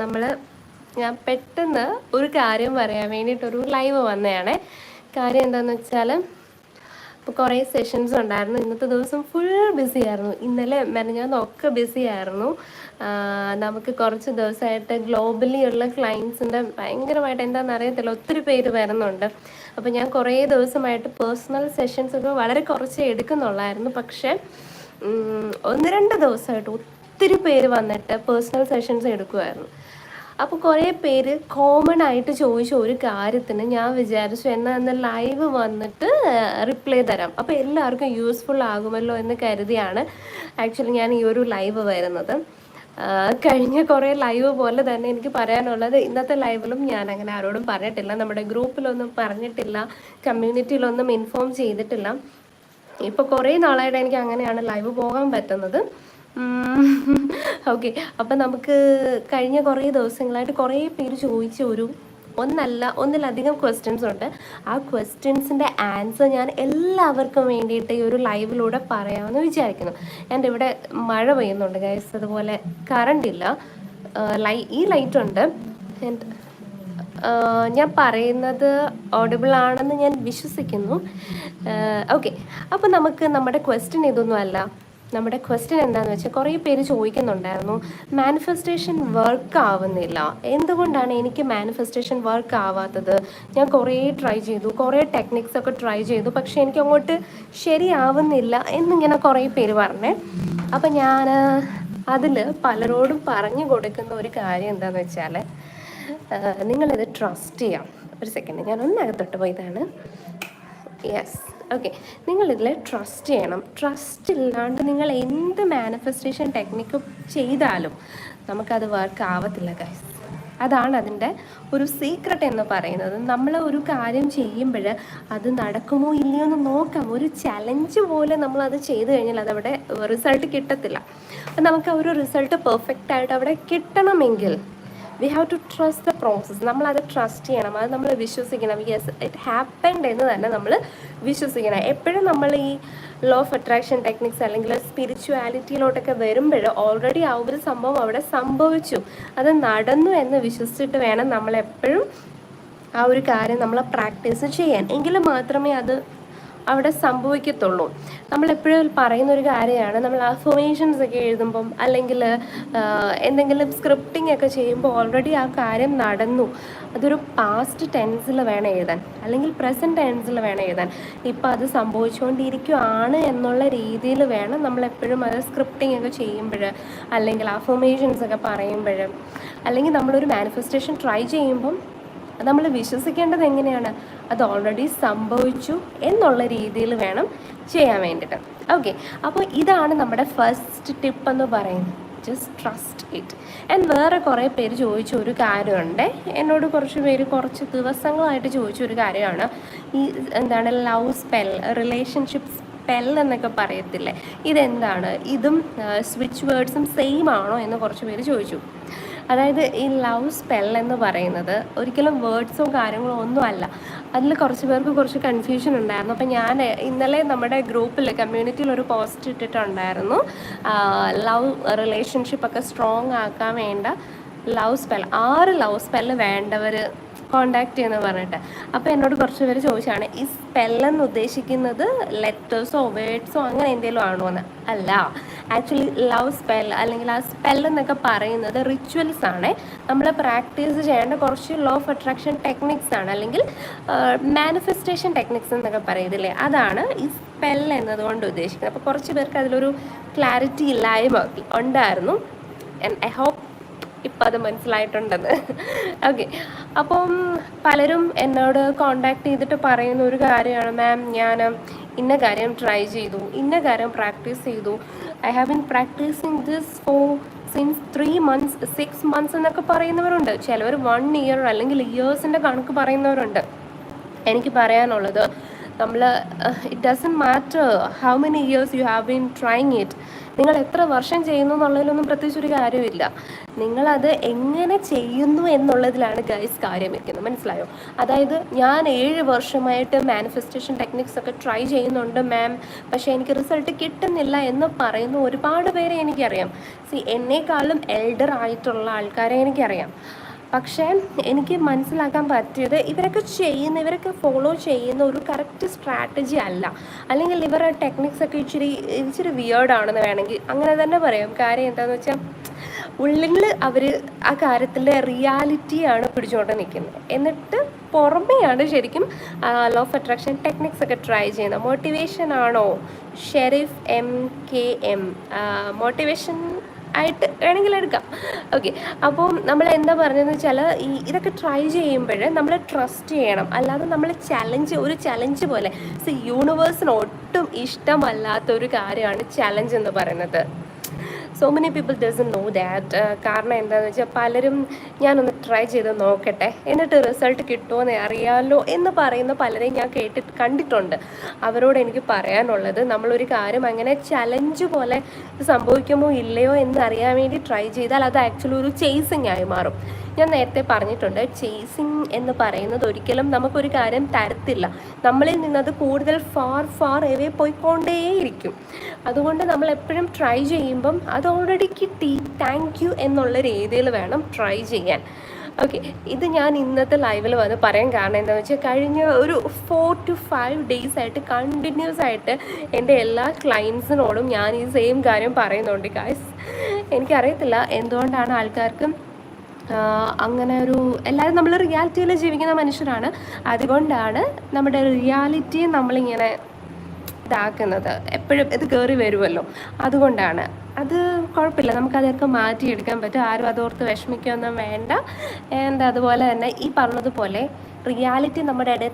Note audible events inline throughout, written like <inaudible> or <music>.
നമ്മൾ ഞാൻ പെട്ടെന്ന് ഒരു കാര്യം പറയാൻ വേണ്ടിയിട്ടൊരു ലൈവ് വന്നതാണേ കാര്യം എന്താണെന്ന് വെച്ചാൽ ഇപ്പോൾ കുറേ സെഷൻസ് ഉണ്ടായിരുന്നു. ഇന്നത്തെ ദിവസം ഫുൾ ബിസി ആയിരുന്നു. ഇന്നലെ മെനഞ്ഞാന്നൊക്കെ ബിസി ആയിരുന്നു. നമുക്ക് കുറച്ച് ദിവസമായിട്ട് ഗ്ലോബലി ഉള്ള ക്ലയൻസിന്റെ ഭയങ്കരമായിട്ട് എന്താണെന്ന് അറിയത്തില്ല ഒത്തിരി പേര് വരുന്നുണ്ട്. അപ്പോൾ ഞാൻ കുറേ ദിവസമായിട്ട് പേഴ്സണൽ സെഷൻസ് ഒക്കെ വളരെ കുറച്ച് എടുക്കുന്നുള്ളായിരുന്നു. പക്ഷേ ഒന്ന് രണ്ട് ദിവസമായിട്ട് ഒത്തിരി പേര് വന്നിട്ട് പേഴ്സണൽ സെഷൻസ് എടുക്കുമായിരുന്നു അപ്പോൾ കുറേ പേര് കോമൺ ആയിട്ട് ചോദിച്ച ഒരു കാര്യത്തിന് ഞാൻ വിചാരിച്ചു എന്നാൽ അന്ന് ലൈവ് വന്നിട്ട് റിപ്ലൈ തരാം. അപ്പോൾ എല്ലാവർക്കും യൂസ്ഫുൾ ആകുമല്ലോ എന്ന് കരുതിയാണ് ആക്ച്വലി ഞാൻ ഈ ഒരു ലൈവ് വരുന്നത്. കഴിഞ്ഞ കുറേ ലൈവ് പോലെ തന്നെ എനിക്ക് പറയാനുള്ളത് ഇന്നത്തെ ലൈവിലും ഞാൻ അങ്ങനെ ആരോടും പറഞ്ഞിട്ടില്ല. നമ്മുടെ ഗ്രൂപ്പിലൊന്നും പറഞ്ഞിട്ടില്ല. കമ്മ്യൂണിറ്റിയിലൊന്നും ഇൻഫോം ചെയ്തിട്ടില്ല. ഇപ്പോൾ കുറേ നാളായിട്ട് എനിക്ക് അങ്ങനെയാണ് ലൈവ് പോകാൻ പറ്റുന്നത്. ഓക്കെ <laughs> അപ്പം നമുക്ക് കഴിഞ്ഞ കുറേ ദിവസങ്ങളായിട്ട് കുറേ പേര് ചോദിച്ച ഒരു ഒന്നല്ല ഒന്നിലധികം ക്വസ്റ്റ്യൻസ് ഉണ്ട്. ആ ക്വസ്റ്റ്യൻസിന്റെ ആൻസർ ഞാൻ എല്ലാവർക്കും വേണ്ടിയിട്ട് ഈ ഒരു ലൈവിലൂടെ പറയാമെന്ന് വിചാരിക്കുന്നു. എന്റെ ഇവിടെ മഴ പെയ്യുന്നുണ്ട് ഗൈസ് അതുപോലെ കറണ്ട് ഇല്ല. ലൈ ഈ ലൈറ്റ് ഉണ്ട്. ഞാൻ പറയുന്നത് ഓഡിബിൾ ആണെന്ന് ഞാൻ വിശ്വസിക്കുന്നു. ഓക്കെ അപ്പോൾ നമുക്ക് നമ്മുടെ ക്വസ്റ്റ്യൻ ഇതൊന്നും അല്ല നമ്മുടെ ക്വസ്റ്റ്യൻ എന്താണെന്ന് വെച്ചാൽ കുറേ പേര് ചോദിക്കുന്നുണ്ടായിരുന്നു മാനിഫെസ്റ്റേഷൻ വർക്ക് ആവുന്നില്ല. എന്തുകൊണ്ടാണ് എനിക്ക് മാനിഫെസ്റ്റേഷൻ വർക്ക് ആവാത്തത്? ഞാൻ കുറേ ട്രൈ ചെയ്തു കുറേ ടെക്നിക്സ് ഒക്കെ ട്രൈ ചെയ്തു പക്ഷേ എനിക്ക് അങ്ങോട്ട് ശരിയാവുന്നില്ല എന്നിങ്ങനെ കുറേ പേര് പറഞ്ഞേ. അപ്പം ഞാൻ അതിൽ പലരോടും പറഞ്ഞു കൊടുക്കുന്ന ഒരു കാര്യം എന്താണെന്ന് വെച്ചാൽ നിങ്ങളിത് ട്രസ്റ്റ് ചെയ്യാം. ഒരു സെക്കൻഡ് ഞാൻ ഒന്നകത്തോട്ട് പോയതാണ്. യെസ് ഓക്കെ നിങ്ങളിതിൽ ട്രസ്റ്റ് ചെയ്യണം. ട്രസ്റ്റ് ഇല്ലാണ്ട് നിങ്ങൾ എന്ത് മാനിഫെസ്റ്റേഷൻ ടെക്നിക്ക് ചെയ്താലും നമുക്കത് വർക്ക് ആവത്തില്ല ഗൈസ് അതാണ് അതിന്റെ ഒരു സീക്രട്ട് എന്ന് പറയുന്നത്. നമ്മൾ ഒരു കാര്യം ചെയ്യുമ്പോൾ അത് നടക്കുമോ ഇല്ലയോ എന്ന് നോക്കാം. ഒരു ചലഞ്ച് പോലെ നമ്മൾ അത് ചെയ്തു കഴിഞ്ഞാൽ അതവിടെ റിസൾട്ട് കിട്ടത്തില്ല. അപ്പം നമുക്ക് ആ ഒരു റിസൾട്ട് പെർഫെക്റ്റ് ആയിട്ട് അവിടെ കിട്ടണമെങ്കിൽ we have to trust the process അത് ട്രസ്റ്റ് ചെയ്യണം. അത് നമ്മൾ വിശ്വസിക്കണം. യെസ് ഇറ്റ് ഹാപ്പൻഡ് എന്ന് തന്നെ നമ്മൾ വിശ്വസിക്കണം. എപ്പോഴും നമ്മൾ ഈ ലോ ഓഫ് അട്രാക്ഷൻ ടെക്നിക്സ് അല്ലെങ്കിൽ സ്പിരിച്വാലിറ്റിയിലോട്ടൊക്കെ വരുമ്പോൾ ഓൾറെഡി ആ ഒരു സംഭവം അവിടെ സംഭവിച്ചു. അത് നടന്നു എന്ന് വിശ്വസിച്ചിട്ട് വേണം നമ്മൾ എപ്പോഴും ആ ഒരു കാര്യം നമ്മൾ പ്രാക്ടീസ് ചെയ്യാൻ. എങ്കിൽ മാത്രമേ അത് അവിടെ സംഭവിക്കത്തുള്ളൂ. നമ്മൾ എപ്പോഴും പറയുന്ന ഒരു കാര്യമാണ്. നമ്മൾ അഫർമേഷൻസ് ഒക്കെ എഴുതുമ്പം അല്ലെങ്കിൽ എന്തെങ്കിലും സ്ക്രിപ്റ്റിംഗ് ഒക്കെ ചെയ്യുമ്പോൾ ഓൾറെഡി ആ കാര്യം നടന്നു. അതൊരു പാസ്റ്റ് ടെൻസിൽ വേണം എഴുതാൻ. അല്ലെങ്കിൽ പ്രസന്റ് ടെൻസിൽ വേണം എഴുതാൻ. ഇപ്പം അത് സംഭവിച്ചുകൊണ്ടിരിക്കുകയാണ് എന്നുള്ള രീതിയിൽ വേണം നമ്മൾ എപ്പോഴും അത് സ്ക്രിപ്റ്റിംഗ് ഒക്കെ ചെയ്യുമ്പോൾ അല്ലെങ്കിൽ അഫർമേഷൻസ് ഒക്കെ പറയുമ്പോൾ അല്ലെങ്കിൽ നമ്മളൊരു മാനിഫെസ്റ്റേഷൻ ട്രൈ ചെയ്യുമ്പം നമ്മൾ വിശ്വസിക്കേണ്ടത് എങ്ങനെയാണ്? അത് ഓൾറെഡി സംഭവിച്ചു എന്നുള്ള രീതിയിൽ വേണം ചെയ്യാൻ വേണ്ടിയിട്ട്. ഓക്കെ അപ്പോൾ ഇതാണ് നമ്മുടെ ഫസ്റ്റ് ടിപ്പ് എന്ന് പറയുന്നത്. ജസ്റ്റ് ട്രസ്റ്റ് ഇറ്റ് ആൻഡ് വേറെ കുറേ പേര് ചോദിച്ച ഒരു കാര്യമുണ്ട്. എന്നോട് കുറച്ച് പേര് കുറച്ച് ദിവസങ്ങളായിട്ട് ചോദിച്ച ഒരു കാര്യമാണ്. ഈ എന്താണ് ലവ് സ്പെൽ റിലേഷൻഷിപ്പ് സ്പെൽ എന്നൊക്കെ പറയത്തില്ലേ? ഇതെന്താണ്? ഇതും സ്വിച്ച് വേർഡ്സും സെയിം ആണോ എന്ന് കുറച്ച് പേര് ചോദിച്ചു. അതായത് ഈ ലവ് സ്പെൽ എന്ന് പറയുന്നത് ഒരിക്കലും വേർഡ്സോ കാര്യങ്ങളോ ഒന്നും അല്ല. അതിൽ കുറച്ച് പേർക്ക് കുറച്ച് കൺഫ്യൂഷൻ ഉണ്ടായിരുന്നു. അപ്പം ഞാൻ ഇന്നലെ നമ്മുടെ ഗ്രൂപ്പിൽ കമ്മ്യൂണിറ്റിയിൽ ഒരു പോസ്റ്റ് ഇട്ടിട്ടുണ്ടായിരുന്നു. ലവ് റിലേഷൻഷിപ്പ് ഒക്കെ സ്ട്രോങ് ആക്കാൻ വേണ്ട ലവ് സ്പെൽ ആറ് ലവ് സ്പെല്ല് വേണ്ടവർ കോണ്ടാക്ട് ചെയ്യുന്നത് പറഞ്ഞിട്ട്. അപ്പോൾ എന്നോട് കുറച്ച് പേര് ചോദിച്ചാണ് ഈ സ്പെല്ലെന്ന് ഉദ്ദേശിക്കുന്നത് ലെറ്റേഴ്സോ വേർഡ്സോ അങ്ങനെ എന്തെങ്കിലും ആണോ എന്ന്? അല്ല. ആക്ച്വലി ലവ് സ്പെൽ അല്ലെങ്കിൽ ആ സ്പെൽ എന്നൊക്കെ പറയുന്നത് റിച്വൽസ് ആണ്. നമ്മൾ പ്രാക്ടീസ് ചെയ്യേണ്ട കുറച്ച് ലോ ഓഫ് അട്രാക്ഷൻ ടെക്നിക്സ് ആണ്. അല്ലെങ്കിൽ മാനിഫെസ്റ്റേഷൻ ടെക്നിക്സ് എന്നൊക്കെ പറയുന്നില്ലേ അതാണ് ഈ സ്പെൽ എന്നതുകൊണ്ട് ഉദ്ദേശിക്കുന്നത്. അപ്പോൾ കുറച്ച് പേർക്ക് അതിലൊരു ക്ലാരിറ്റി ഇല്ലായ്മ ഉണ്ടായിരുന്നു. ഐ ഹോപ്പ് ഇപ്പം അത് മനസ്സിലായിട്ടുണ്ടെന്ന്. ഓക്കെ അപ്പം പലരും എന്നോട് കോണ്ടാക്ട് ചെയ്തിട്ട് പറയുന്ന ഒരു കാര്യമാണ് മാം ഞാൻ ഇന്ന കാര്യം ട്രൈ ചെയ്തു ഇന്ന കാര്യം പ്രാക്ടീസ് ചെയ്തു. I have been practising this for since three months six months എന്നൊക്കെ പറയുന്നവരുണ്ട്. ചിലവർ വൺ ഇയർ അല്ലെങ്കിൽ ഇയേഴ്സിന്റെ കണക്ക് പറയുന്നവരുണ്ട്. എനിക്ക് പറയാനുള്ളത് നമ്മൾ it doesn't matter how many years you have been trying it നിങ്ങൾ എത്ര വർഷം ചെയ്യുന്നു എന്നുള്ളതിലൊന്നും പ്രത്യേകിച്ച് ഒരു കാര്യമില്ല. നിങ്ങളത് എങ്ങനെ ചെയ്യുന്നു എന്നുള്ളതിലാണ് ഗൈസ് കാര്യം വയ്ക്കുന്നത് മനസ്സിലായോ? അതായത് ഞാൻ ഏഴ് വർഷമായിട്ട് മാനിഫെസ്റ്റേഷൻ ടെക്നിക്സ് ഒക്കെ ട്രൈ ചെയ്യുന്നുണ്ട് മാം പക്ഷേ എനിക്ക് റിസൾട്ട് കിട്ടുന്നില്ല എന്ന് പറയുന്ന ഒരുപാട് പേരെ എനിക്കറിയാം. സി എന്നെക്കാളും എൽഡർ ആയിട്ടുള്ള ആൾക്കാരെ എനിക്കറിയാം. പക്ഷേ എനിക്ക് മനസ്സിലാക്കാൻ പറ്റിയത് ഇവരൊക്കെ ചെയ്യുന്ന ഇവരൊക്കെ ഫോളോ ചെയ്യുന്ന ഒരു കറക്റ്റ് സ്ട്രാറ്റജി അല്ല. അല്ലെങ്കിൽ ഇവരുടെ ടെക്നിക്സ് ഒക്കെ ഇച്ചിരി ഇച്ചിരി വിയേർഡാണെന്ന് വേണമെങ്കിൽ അങ്ങനെ തന്നെ പറയാം. കാര്യം എന്താണെന്ന് വെച്ചാൽ ഉള്ളിൽ അവർ ആ കാര്യത്തിന്റെ റിയാലിറ്റിയാണ് പിടിച്ചുകൊണ്ട് നിൽക്കുന്നത്. എന്നിട്ട് പുറമെയാണ് ശരിക്കും ലോ ഓഫ് അട്രാക്ഷൻ ടെക്നിക്സ് ഒക്കെ ട്രൈ ചെയ്യുന്നത്. മോട്ടിവേഷൻ ആണോ? Sharif M K M motivation ആയിട്ട് വേണമെങ്കിൽ എടുക്കാം. ഓക്കെ അപ്പോൾ നമ്മൾ എന്താ പറഞ്ഞതെന്ന് വെച്ചാൽ ഈ ഇതൊക്കെ ട്രൈ ചെയ്യുമ്പോൾ നമ്മൾ ട്രസ്റ്റ് ചെയ്യണം. അല്ലാതെ നമ്മൾ ചലഞ്ച് ഒരു ചലഞ്ച് പോലെ. സി യൂണിവേഴ്സിന് ഒട്ടും ഇഷ്ടമല്ലാത്ത ഒരു കാര്യമാണ് ചലഞ്ച് എന്ന് പറയുന്നത്. So many people doesn't know that കാരണം എന്താണെന്ന് വെച്ചാൽ പലരും ഞാനൊന്ന് ട്രൈ ചെയ്ത് നോക്കട്ടെ. എന്നിട്ട് റിസൾട്ട് കിട്ടുമോ അറിയാമല്ലോ എന്ന് പറയുന്ന പലരെയും ഞാൻ കേട്ടി കണ്ടിട്ടുണ്ട്. അവരോട് എനിക്ക് പറയാനുള്ളത് നമ്മളൊരു കാര്യം അങ്ങനെ ചലഞ്ച് പോലെ സംഭവിക്കുമോ ഇല്ലയോ എന്നറിയാൻ വേണ്ടി ട്രൈ ചെയ്താൽ അത് ആക്ച്വലി ഒരു ചേസിങ് ആയി മാറും. ഞാൻ നേരത്തെ പറഞ്ഞിട്ടുണ്ട് ചേസിങ് എന്ന് പറയുന്നത് ഒരിക്കലും നമുക്കൊരു കാര്യം തരത്തില്ല. നമ്മളിൽ നിന്നത് കൂടുതൽ ഫാർ ഫാർ എവേ പോയിക്കൊണ്ടേയിരിക്കും. അതുകൊണ്ട് നമ്മൾ എപ്പോഴും ട്രൈ ചെയ്യുമ്പം അത് ഓൾറെഡി കിട്ടി താങ്ക് യു എന്നുള്ള രീതിയിൽ വേണം ട്രൈ ചെയ്യാൻ. ഓക്കെ ഇത് ഞാൻ ഇന്നത്തെ ലൈവിൽ വന്ന് പറയാൻ കാരണം എന്താണെന്ന് വെച്ചാൽ കഴിഞ്ഞ ഒരു ഫോർ ടു ഫൈവ് ഡേയ്സ് ആയിട്ട് കണ്ടിന്യൂസ് ആയിട്ട് എന്റെ എല്ലാ ക്ലയൻസിനോടും ഞാൻ ഈ സെയിം കാര്യം പറയുന്നുണ്ട് ഗായ്സ് എനിക്കറിയത്തില്ല എന്തുകൊണ്ടാണ് ആൾക്കാർക്ക് അങ്ങനെ ഒരു എല്ലാവരും നമ്മൾ റിയാലിറ്റിയിൽ ജീവിക്കുന്ന മനുഷ്യരാണ്. അതുകൊണ്ടാണ് നമ്മുടെ റിയാലിറ്റിയെ നമ്മളിങ്ങനെ ഇതാക്കുന്നത്. എപ്പോഴും ഇത് കയറി വരുമല്ലോ അതുകൊണ്ടാണ്. അത് കുഴപ്പമില്ല. നമുക്കതൊക്കെ മാറ്റിയെടുക്കാൻ പറ്റും. ആരും അതോർത്ത് വിഷമിക്കുകയൊന്നും വേണ്ട. ആൻഡ് അതുപോലെ തന്നെ ഈ പറഞ്ഞതുപോലെ റിയാലിറ്റി നമ്മുടെ ഇട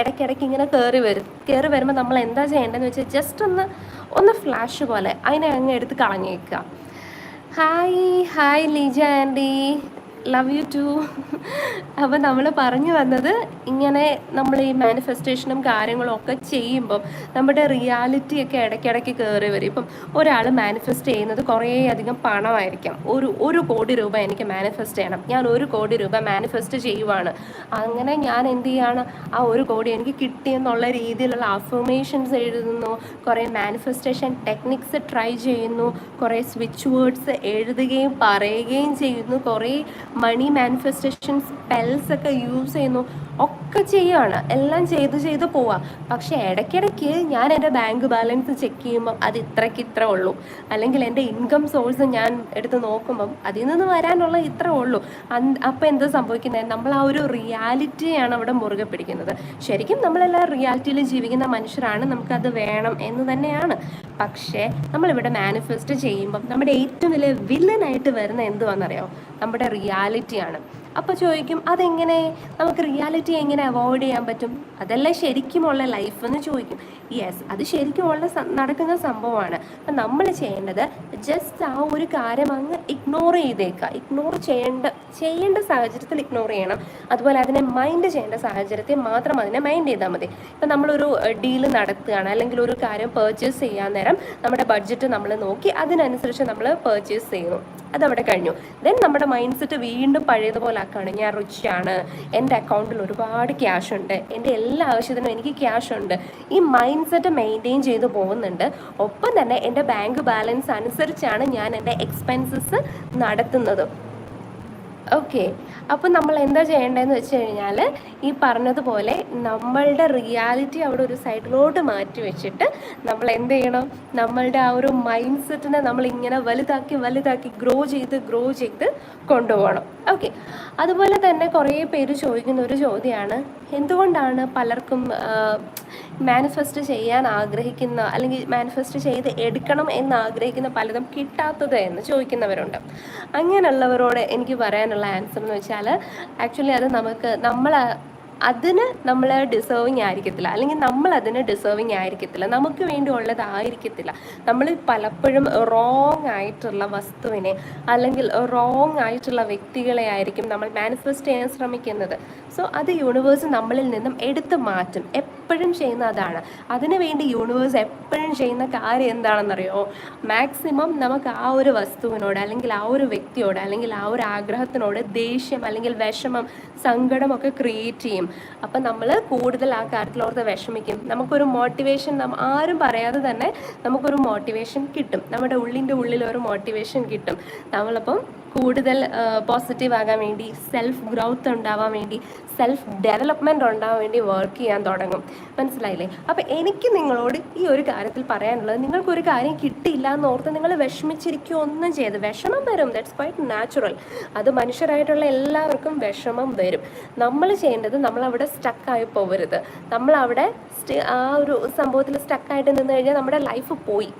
ഇടയ്ക്കിടയ്ക്ക് ഇങ്ങനെ കയറി വരും. കയറി വരുമ്പോൾ നമ്മൾ എന്താ ചെയ്യേണ്ടതെന്ന് വെച്ചാൽ ജസ്റ്റ് ഒന്ന് ഒന്ന് ഫ്ലാഷ് പോലെ അതിനെ അങ്ങ് എടുത്ത് കളഞ്ഞേക്കുക. Hi hi Leeja aunty love you too അപ്പോൾ നമ്മൾ പറഞ്ഞു വന്നത് ഇങ്ങനെ നമ്മൾ ഈ മാനിഫെസ്റ്റേഷനും കാര്യങ്ങളും ഒക്കെ ചെയ്യുമ്പം നമ്മുടെ റിയാലിറ്റി ഒക്കെ ഇടയ്ക്കിടയ്ക്ക് കയറി വരും. ഇപ്പം ഒരാൾ മാനിഫെസ്റ്റ് ചെയ്യുന്നത് കുറേയധികം പണമായിരിക്കാം. ഒരു ഒരു കോടി രൂപ എനിക്ക് മാനിഫെസ്റ്റ് ചെയ്യണം. ഞാൻ ഒരു കോടി രൂപ മാനിഫെസ്റ്റ് ചെയ്യുവാണ്. അങ്ങനെ ഞാൻ എന്ത് ചെയ്യാണ്? ആ ഒരു കോടി എനിക്ക് കിട്ടിയെന്നുള്ള രീതിയിലുള്ള അഫർമേഷൻസ് എഴുതുന്നു. കുറേ മാനിഫെസ്റ്റേഷൻ ടെക്നിക്സ് ട്രൈ ചെയ്യുന്നു. കുറേ സ്വിച്ച് വേർഡ്സ് എഴുതുകയും പറയുകയും ചെയ്യുന്നു. കുറേ മണി മാനിഫെസ്റ്റേഷൻ സ്പെൽസ് ഒക്കെ യൂസ് ചെയ്യുന്നു. ഒക്കെ ചെയ്യുകയാണ് എല്ലാം ചെയ്ത് ചെയ്ത് പോവാം. പക്ഷെ ഇടയ്ക്കിടയ്ക്ക് ഞാൻ എന്റെ ബാങ്ക് ബാലൻസ് ചെക്ക് ചെയ്യുമ്പം അത് ഇത്രയ്ക്ക് ഇത്ര ഉള്ളൂ. അല്ലെങ്കിൽ എന്റെ ഇൻകം സോഴ്സ് ഞാൻ എടുത്ത് നോക്കുമ്പം അതിൽ നിന്ന് വരാനുള്ള ഇത്ര ഉള്ളൂ. അപ്പം എന്താ സംഭവിക്കുന്നത് നമ്മൾ ആ ഒരു റിയാലിറ്റിയാണ് അവിടെ മുറുകെ പിടിക്കുന്നത്. ശരിക്കും നമ്മളെല്ലാം റിയാലിറ്റിയിൽ ജീവിക്കുന്ന മനുഷ്യരാണ്. നമുക്കത് വേണം എന്ന് തന്നെയാണ്. പക്ഷേ നമ്മളിവിടെ മാനിഫെസ്റ്റ് ചെയ്യുമ്പം നമ്മുടെ ഏറ്റവും വലിയ വില്ലനായിട്ട് വരുന്ന എന്തുവാണെന്നറിയോ? നമ്മുടെ റിയാലിറ്റിയാണ് അപ്പോൾ ചോദിക്കും അതെങ്ങനെ? നമുക്ക് റിയാലിറ്റി എങ്ങനെ അവോയ്ഡ് ചെയ്യാൻ പറ്റും? അതല്ലേ ശരിക്കുമുള്ള ലൈഫ് എന്ന് ചോദിക്കും. യെസ് അത് ശരിക്കുമുള്ള നടക്കുന്ന സംഭവമാണ്. അപ്പം നമ്മൾ ചെയ്യേണ്ടത് ജസ്റ്റ് ആ ഒരു കാര്യം അങ്ങ് ഇഗ്നോർ ചെയ്തേക്കുക. ഇഗ്നോർ ചെയ്യേണ്ട ചെയ്യേണ്ട സാഹചര്യത്തിൽ ഇഗ്നോർ ചെയ്യണം. അതുപോലെ അതിനെ മൈൻഡ് ചെയ്യേണ്ട സാഹചര്യത്തിൽ മാത്രം അതിനെ മൈൻഡ് ചെയ്താൽ മതി. ഇപ്പം നമ്മളൊരു ഡീൽ നടത്തുകയാണ്. അല്ലെങ്കിൽ ഒരു കാര്യം പർച്ചേസ് ചെയ്യാൻ നേരം നമ്മുടെ ബഡ്ജറ്റ് നമ്മൾ നോക്കി അതിനനുസരിച്ച് നമ്മൾ പർച്ചേസ് ചെയ്യുന്നു. അതവിടെ കഴിഞ്ഞു. ദെൻ നമ്മുടെ മൈൻഡ് സെറ്റ് വീണ്ടും പഴയതുപോലെ ആക്കുകയാണ് ഞാൻ റിച്ച് ആണ് എന്റെ അക്കൗണ്ടിൽ ഒരുപാട് ക്യാഷ് ഉണ്ട്. എന്റെ എല്ലാ ആവശ്യത്തിനും എനിക്ക് ക്യാഷ് ഉണ്ട്. ഈ മൈൻഡ് സെറ്റ് മെയിന്റെയിൻ ചെയ്തു പോകുന്നുണ്ട്. ഒപ്പം തന്നെ എന്റെ ബാങ്ക് ബാലൻസ് അനുസരിച്ചാണ് ഞാൻ എന്റെ എക്സ്പെൻസസ് നടത്തുന്നത്. ഓക്കെ അപ്പോൾ നമ്മൾ എന്താ ചെയ്യേണ്ടതെന്ന് വെച്ച് കഴിഞ്ഞാൽ ഈ പറഞ്ഞതുപോലെ നമ്മളുടെ റിയാലിറ്റി അവിടെ ഒരു സൈഡിലോട്ട് മാറ്റി വെച്ചിട്ട് നമ്മൾ എന്ത് ചെയ്യണം? നമ്മളുടെ ആ ഒരു മൈൻഡ് സെറ്റിനെ നമ്മൾ ഇങ്ങനെ വലുതാക്കി വലുതാക്കി ഗ്രോ ചെയ്ത് ഗ്രോ ചെയ്ത് കൊണ്ടുപോകണം. ഓക്കെ അതുപോലെ തന്നെ കുറേ പേര് ചോദിക്കുന്ന ഒരു ചോദ്യമാണ്. എന്തുകൊണ്ടാണ് പലർക്കും മാനിഫെസ്റ്റ് ചെയ്യാൻ ആഗ്രഹിക്കുന്ന അല്ലെങ്കിൽ മാനിഫെസ്റ്റ് ചെയ്ത് എടുക്കണം എന്ന് ആഗ്രഹിക്കുന്ന പലതും കിട്ടാത്തത് എന്ന് ചോദിക്കുന്നവരുണ്ട്. അങ്ങനെയുള്ളവരോട് എനിക്ക് പറയാനുള്ള ആൻസർ എന്ന് വെച്ചാൽ ആക്ച്വലി അത് നമുക്ക് നമ്മൾ അതിന് നമ്മൾ ഡിസേർവിങ് ആയിരിക്കത്തില്ല. അല്ലെങ്കിൽ നമ്മൾ അതിന് ഡിസേർവിങ് ആയിരിക്കത്തില്ല. നമുക്ക് വേണ്ടി ഉള്ളതായിരിക്കത്തില്ല നമ്മൾ പലപ്പോഴും റോങ് ആയിട്ടുള്ള വസ്തുവിനെ അല്ലെങ്കിൽ റോങ് ആയിട്ടുള്ള വ്യക്തികളെ ആയിരിക്കും നമ്മൾ മാനിഫെസ്റ്റ് ചെയ്യാൻ ശ്രമിക്കുന്നത്. സോ അത് യൂണിവേഴ്സ് നമ്മളിൽ നിന്നും എടുത്തു മാറ്റും. എപ്പോഴും ചെയ്യുന്ന അതാണ്. അതിനുവേണ്ടി യൂണിവേഴ്സ് എപ്പോഴും ചെയ്യുന്ന കാര്യം എന്താണെന്നറിയോ? മാക്സിമം നമുക്ക് ആ ഒരു വസ്തുവിനോട് അല്ലെങ്കിൽ ആ ഒരു വ്യക്തിയോട് അല്ലെങ്കിൽ ആ ഒരു ആഗ്രഹത്തിനോട് ദേഷ്യം അല്ലെങ്കിൽ വിഷമം സങ്കടമൊക്കെ ക്രിയേറ്റ് ചെയ്യും. അപ്പം നമ്മൾ കൂടുതൽ ആ കാര്യത്തിലോർത്ത് വിഷമിക്കും. നമുക്കൊരു മോട്ടിവേഷൻ ആരും പറയാതെ തന്നെ നമുക്കൊരു മോട്ടിവേഷൻ കിട്ടും. നമ്മുടെ ഉള്ളിന്റെ ഉള്ളിൽ ഒരു മോട്ടിവേഷൻ കിട്ടും. നമ്മളപ്പം കൂടുതൽ പോസിറ്റീവ് ആകാൻ വേണ്ടി സെൽഫ് ഗ്രോത്ത് ഉണ്ടാവാൻ വേണ്ടി സെൽഫ് ഡെവലപ്മെന്റ് ഉണ്ടാവാൻ വേണ്ടി വർക്ക് ചെയ്യാൻ തുടങ്ങും. മനസ്സിലായില്ലേ? അപ്പോൾ എനിക്ക് നിങ്ങളോട് ഈ ഒരു കാര്യത്തിൽ പറയാനുള്ളത് നിങ്ങൾക്കൊരു കാര്യം കിട്ടിയില്ല എന്ന് ഓർത്ത് നിങ്ങൾ വിഷമിച്ചിരിക്കുക ഒന്നും ചെയ്ത് വിഷമം വരും ദാറ്റ്സ് ക്വൈറ്റ് നാച്ചുറൽ അത് മനുഷ്യരായിട്ടുള്ള എല്ലാവർക്കും വിഷമം വരും. നമ്മൾ ചെയ്യേണ്ടത് നമ്മളവിടെ സ്റ്റക്കായി പോകരുത് നമ്മളവിടെ ആ ഒരു സംഭവത്തിൽ സ്റ്റക്കായിട്ട് നിന്ന് കഴിഞ്ഞാൽ നമ്മുടെ ലൈഫ് പോയി.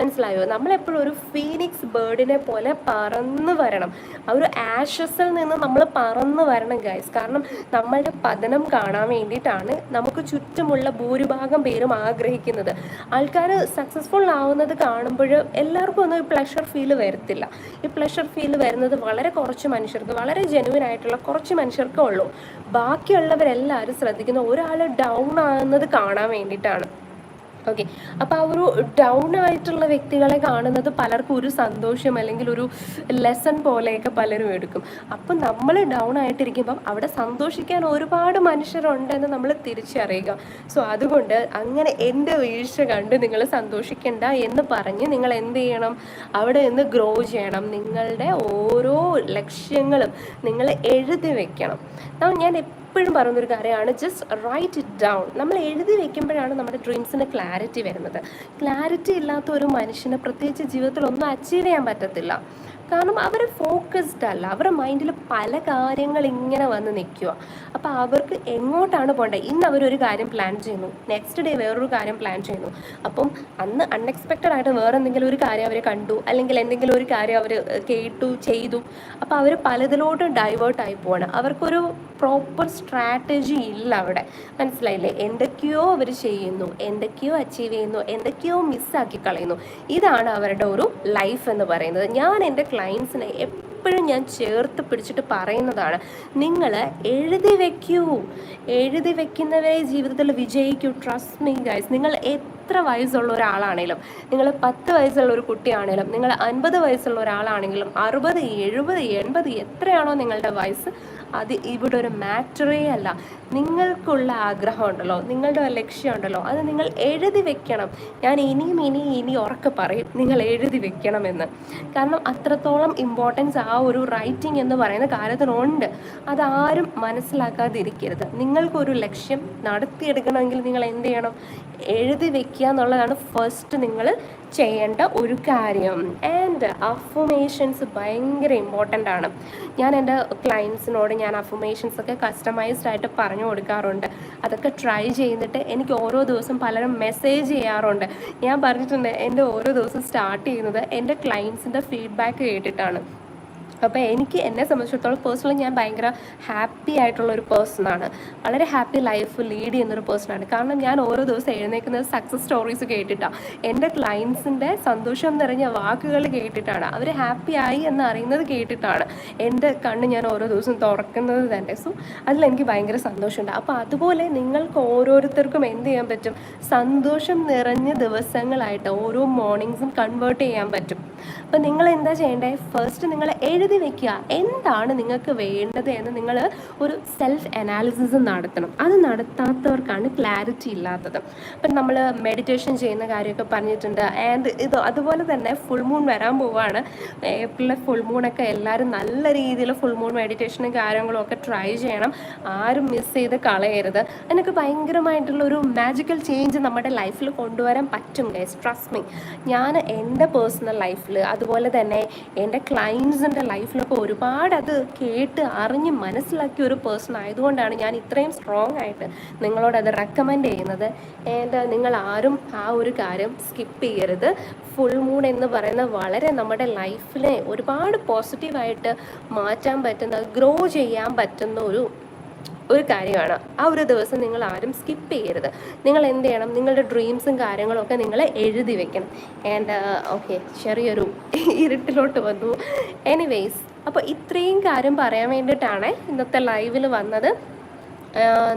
മനസ്സിലായോ? നമ്മളെപ്പോഴും ഒരു ഫീനിക്സ് ബേർഡിനെ പോലെ പറന്ന് വരണം. ആ ഒരു ആഷസിൽ നിന്ന് നമ്മൾ പറന്ന് വരണം ഗൈസ് കാരണം നമ്മളുടെ പതനം കാണാൻ വേണ്ടിയിട്ടാണ് നമുക്ക് ചുറ്റുമുള്ള ഭൂരിഭാഗം പേരും ആഗ്രഹിക്കുന്നത്. ആൾക്കാർ സക്സസ്ഫുൾ ആവുന്നത് കാണുമ്പോൾ എല്ലാവർക്കും ഒന്നും ഈ പ്ലഷർ ഫീൽ വരത്തില്ല. ഈ പ്ലഷർ ഫീൽ വരുന്നത് വളരെ കുറച്ച് മനുഷ്യർക്ക് വളരെ ജെനുവിൻ ആയിട്ടുള്ള കുറച്ച് മനുഷ്യർക്കേ ഉള്ളൂ. ബാക്കിയുള്ളവരെല്ലാവരും ശ്രദ്ധിക്കുന്ന ഒരാൾ ഡൗൺ ആകുന്നത് കാണാൻ വേണ്ടിയിട്ടാണ്. ഓക്കെ അപ്പോൾ ആ ഒരു ഡൗൺ ആയിട്ടുള്ള വ്യക്തികളെ കാണുന്നത് പലർക്കും ഒരു സന്തോഷം അല്ലെങ്കിൽ ഒരു ലെസൺ പോലെയൊക്കെ പലരും എടുക്കും. അപ്പം നമ്മൾ ഡൗൺ ആയിട്ടിരിക്കുമ്പം അവിടെ സന്തോഷിക്കാൻ ഒരുപാട് മനുഷ്യരുണ്ടെന്ന് നമ്മൾ തിരിച്ചറിയുക. സോ അതുകൊണ്ട് അങ്ങനെ എന്റെ വീഴ്ച കണ്ട് നിങ്ങൾ സന്തോഷിക്കണ്ട എന്ന് പറഞ്ഞ് നിങ്ങൾ എന്ത് ചെയ്യണം? അവിടെ നിന്ന് ഗ്രോ ചെയ്യണം. നിങ്ങളുടെ ഓരോ ലക്ഷ്യങ്ങളും നിങ്ങൾ എഴുതി വെക്കണം. ഞാൻ എപ്പോഴും പറയുന്നൊരു കാര്യമാണ് ജസ്റ്റ് റൈറ്റ് ഇറ്റ് ഡൗൺ നമ്മൾ എഴുതി വെക്കുമ്പോഴാണ് നമ്മുടെ ഡ്രീംസിന് ക്ലാരിറ്റി വരുന്നത്. ക്ലാരിറ്റി ഇല്ലാത്ത ഒരു മനുഷ്യന് പ്രത്യേകിച്ച് ജീവിതത്തിൽ ഒന്നും അച്ചീവ് ചെയ്യാൻ പറ്റത്തില്ല. കാരണം അവർ ഫോക്കസ്ഡ് അല്ല. അവരുടെ മൈൻഡിൽ പല കാര്യങ്ങൾ ഇങ്ങനെ വന്ന് നിൽക്കുക അപ്പോൾ അവർക്ക് എങ്ങോട്ടാണ് പോകേണ്ടത് ഇന്ന് അവരൊരു കാര്യം പ്ലാൻ ചെയ്യുന്നു. നെക്സ്റ്റ് ഡേ വേറൊരു കാര്യം പ്ലാൻ ചെയ്യുന്നു. അപ്പം അന്ന് അൺഎക്സ്പെക്റ്റഡ് ആയിട്ട് വേറെ എന്തെങ്കിലും ഒരു കാര്യം അവർ കണ്ടു അല്ലെങ്കിൽ എന്തെങ്കിലും ഒരു കാര്യം അവർ കേട്ടു ചെയ്തു. അപ്പോൾ അവർ പലതിലോട്ടും ഡൈവേർട്ട് ആയി പോവാണ്. അവർക്കൊരു പ്രോപ്പർ സ്ട്രാറ്റജി ഇല്ല അവിടെ. മനസ്സിലായില്ലേ? എന്തൊക്കെയോ അവർ ചെയ്യുന്നു എന്തൊക്കെയോ അച്ചീവ് ചെയ്യുന്നു എന്തൊക്കെയോ മിസ്സാക്കി കളയുന്നു. ഇതാണ് അവരുടെ ഒരു ലൈഫ് എന്ന് പറയുന്നത്. ഞാൻ എന്റെ ക്ലയൻസിനെ എപ്പോഴും ഞാൻ ചേർത്ത് പിടിച്ചിട്ട് പറയുന്നതാണ് നിങ്ങൾ എഴുതി വെക്കൂ. എഴുതി വെക്കുന്നവരെ ജീവിതത്തിൽ വിജയിക്കൂ. ട്രസ്റ്റ് മീ ഗൈസ് നിങ്ങൾ എത്ര വയസ്സുള്ള ഒരാളാണെങ്കിലും നിങ്ങൾ പത്ത് വയസ്സുള്ള ഒരു കുട്ടിയാണെങ്കിലും നിങ്ങൾ അൻപത് വയസ്സുള്ള ഒരാളാണെങ്കിലും അറുപത് എഴുപത് എൺപത് എത്രയാണോ നിങ്ങളുടെ വയസ്സ് അത് ഇവിടെ ഒരു മാറ്ററേ അല്ല. നിങ്ങൾക്കുള്ള ആഗ്രഹം ഉണ്ടല്ലോ നിങ്ങളുടെ ലക്ഷ്യം ഉണ്ടല്ലോ അത് നിങ്ങൾ എഴുതി വെക്കണം. ഞാൻ ഇനിയും ഇനി ഇനി ഉറക്കെ പറയും നിങ്ങൾ എഴുതി വെക്കണമെന്ന്. കാരണം അത്രത്തോളം ഇമ്പോർട്ടൻസ് ആ ഒരു റൈറ്റിംഗ് എന്ന് പറയുന്ന കാര്യത്തിനുണ്ട്. അതാരും മനസ്സിലാക്കാതിരിക്കരുത്. നിങ്ങൾക്കൊരു ലക്ഷ്യം നടത്തിയെടുക്കണമെങ്കിൽ നിങ്ങൾ എന്ത് ചെയ്യണം? എഴുതി വെക്കുക എന്നുള്ളതാണ് ഫസ്റ്റ് നിങ്ങൾ ചെയ്യേണ്ട ഒരു കാര്യം. ആൻഡ് അഫർമേഷൻസ് ഭയങ്കര ഇമ്പോർട്ടന്റ് ആണ്. ഞാൻ എന്റെ ക്ലയൻസിനോട് ഞാൻ അഫർമേഷൻസ് ഒക്കെ കസ്റ്റമൈസ്ഡ് ആയിട്ട് പറഞ്ഞു കൊടുക്കാറുണ്ട്. അതൊക്കെ ട്രൈ ചെയ്തിട്ട് എനിക്ക് ഓരോ ദിവസം പലരും മെസ്സേജ് ചെയ്യാറുണ്ട്. ഞാൻ പറഞ്ഞിട്ടുണ്ട് എന്റെ ഓരോ ദിവസം സ്റ്റാർട്ട് ചെയ്യുന്നത് എന്റെ ക്ലയൻസിന്റെ ഫീഡ്ബാക്ക് കേട്ടിട്ടാണ്. അപ്പോൾ എനിക്ക് എന്നെ സംബന്ധിച്ചിടത്തോളം പേഴ്സണലി ഞാൻ ഭയങ്കര ഹാപ്പി ആയിട്ടുള്ള ഒരു പേഴ്സണാണ് വളരെ ഹാപ്പി ലൈഫ് ലീഡ് ചെയ്യുന്നൊരു പേഴ്സണാണ് കാരണം ഞാൻ ഓരോ ദിവസം എഴുന്നേക്കുന്നത് സക്സസ് സ്റ്റോറീസ് കേട്ടിട്ടാണ് എന്റെ ക്ലയൻസിന്റെ സന്തോഷം നിറഞ്ഞ വാക്കുകൾ കേട്ടിട്ടാണ്. അവർ ഹാപ്പി ആയി എന്ന് അറിയുന്നത് കേട്ടിട്ടാണ് എന്റെ കണ്ണ് ഞാൻ ഓരോ ദിവസം തുറക്കുന്നത് തന്നെ. സോ അതിലെനിക്ക് ഭയങ്കര സന്തോഷമുണ്ട്. അപ്പോൾ അതുപോലെ നിങ്ങൾക്ക് ഓരോരുത്തർക്കും എന്ത് ചെയ്യാൻ പറ്റും? സന്തോഷം നിറഞ്ഞ ദിവസങ്ങളായിട്ട് ഓരോ മോർണിംഗ്സും കൺവേർട്ട് ചെയ്യാൻ പറ്റും. അപ്പോൾ നിങ്ങൾ എന്താ ചെയ്യേണ്ടത് ഫസ്റ്റ് നിങ്ങൾ എഴുതി വെക്കുക. എന്താണ് നിങ്ങൾക്ക് വേണ്ടത് എന്ന് നിങ്ങൾ ഒരു സെൽഫ് അനാലിസിസ് നടത്തണം. അത് നടത്താത്തവർക്കാണ് ക്ലാരിറ്റി ഇല്ലാത്തത്. അപ്പം നമ്മൾ മെഡിറ്റേഷൻ ചെയ്യുന്ന കാര്യമൊക്കെ പറഞ്ഞിട്ടുണ്ട്. ആൻഡ് ഇത് അതുപോലെ തന്നെ ഫുൾ മൂൺ വരാൻ പോവാണ് ഏപ്രിലെ ഫുൾ മൂണൊക്കെ എല്ലാവരും നല്ല രീതിയിൽ ഫുൾ മൂൺ മെഡിറ്റേഷനും കാര്യങ്ങളും ഒക്കെ ട്രൈ ചെയ്യണം. ആരും മിസ് ചെയ്ത് കളയരുത്. അതിനൊക്കെ ഭയങ്കരമായിട്ടുള്ള ഒരു മാജിക്കൽ ചേഞ്ച് നമ്മുടെ ലൈഫിൽ കൊണ്ടുവരാൻ പറ്റും ഗൈസ് ട്രസ്റ്റ് മീ ഞാൻ എന്റെ പേഴ്സണൽ ലൈഫിൽ അതുപോലെ തന്നെ എന്റെ ക്ലയൻസിന്റെ ലൈഫിലൊക്കെ ഒരുപാട് അത് കേട്ട് അറിഞ്ഞ് മനസ്സിലാക്കിയ ഒരു പേഴ്സൺ ആയതുകൊണ്ടാണ് ഞാൻ ഇത്രയും സ്ട്രോങ് ആയിട്ട് നിങ്ങളോട് അത് റെക്കമെൻഡ് ചെയ്യുന്നത്. ആൻഡ് നിങ്ങൾ ആരും ആ ഒരു കാര്യം സ്കിപ്പ് ചെയ്യരുത്. ഫുൾ മൂൺ എന്ന് പറയുന്നത് വളരെ നമ്മുടെ ലൈഫിനെ ഒരുപാട് പോസിറ്റീവായിട്ട് മാറ്റാൻ പറ്റുന്ന ഗ്രോ ചെയ്യാൻ പറ്റുന്ന ഒരു ഒരു കാര്യമാണ്. ആ ഒരു ദിവസം നിങ്ങൾ ആരും സ്കിപ്പ് ചെയ്യരുത്. നിങ്ങൾ എന്ത് ചെയ്യണം? നിങ്ങളുടെ ഡ്രീംസും കാര്യങ്ങളും ഒക്കെ നിങ്ങൾ എഴുതി വെക്കണം. ആൻഡ് ഓക്കെ ചെറിയൊരു <laughs> ഇരുട്ടിലോട്ട് വന്നു. എനിവേയ്സ് അപ്പോൾ ഇത്രയും കാര്യം പറയാൻ വേണ്ടിയിട്ടാണ് ഇന്നത്തെ ലൈവിൽ വന്നത്.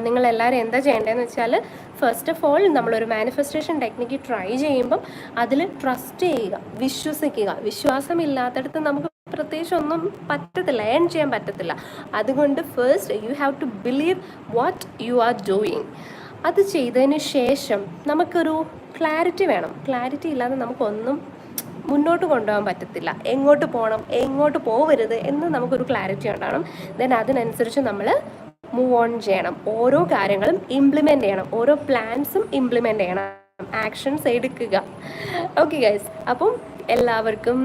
നിങ്ങൾ എല്ലാവരും എന്താ ചെയ്യേണ്ടതെന്ന് വെച്ചാൽ ഫസ്റ്റ് ഓഫ് ഓൾ നമ്മളൊരു മാനിഫെസ്റ്റേഷൻ ടെക്നിക്ക് ട്രൈ ചെയ്യുമ്പം അതിൽ ട്രസ്റ്റ് ചെയ്യുക വിശ്വസിക്കുക. വിശ്വാസമില്ലാത്തടത്ത് നമുക്ക് പ്രത്യേകിച്ച് ഒന്നും പറ്റത്തില്ല ഏൺ ചെയ്യാൻ പറ്റത്തില്ല. അതുകൊണ്ട് first you have to believe what you are doing അത് ചെയ്തതിന് ശേഷം നമുക്കൊരു ക്ലാരിറ്റി വേണം. ക്ലാരിറ്റി ഇല്ലാതെ നമുക്കൊന്നും മുന്നോട്ട് കൊണ്ടുപോകാൻ പറ്റത്തില്ല. എങ്ങോട്ട് പോകണം എങ്ങോട്ട് പോകരുത് എന്ന് നമുക്കൊരു ക്ലാരിറ്റി ഉണ്ടാകണം ദെൻ അതിനനുസരിച്ച് നമ്മൾ മൂവ് ഓൺ ചെയ്യണം. ഓരോ കാര്യങ്ങളും ഇംപ്ലിമെന്റ് ചെയ്യണം. ഓരോ പ്ലാൻസും ഇംപ്ലിമെന്റ് ചെയ്യണം. ആക്ഷൻസ് എടുക്കുക. ഓക്കെ ഗൈസ് അപ്പം എല്ലാവർക്കും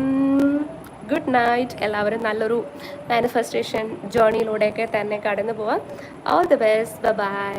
ഗുഡ് നൈറ്റ്. എല്ലാവരും നല്ലൊരു മാനിഫെസ്റ്റേഷൻ ജേർണിയിലൂടെയൊക്കെ തന്നെ കടന്നു പോവാം ഓൾ ദി ബെസ്റ്റ് ബൈ